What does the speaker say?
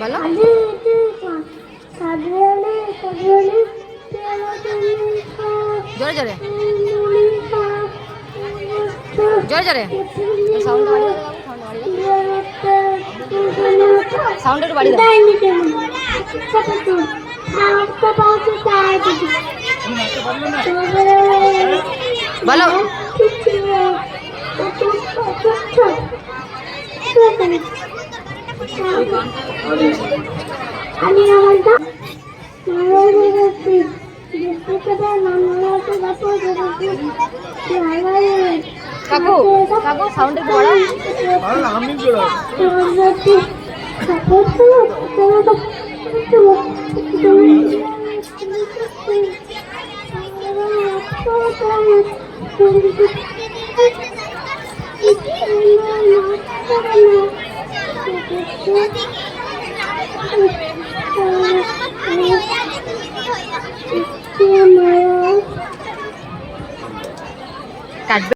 বলো। জোরে জোরে। জোরে জোরে। সাউন্ড বাড়িয়ে দাও সাউন্ড একটু বাড়িয়ে দাও। বলো। আমি আমার কাকু কাকু সাউন্ড you. কাটবে?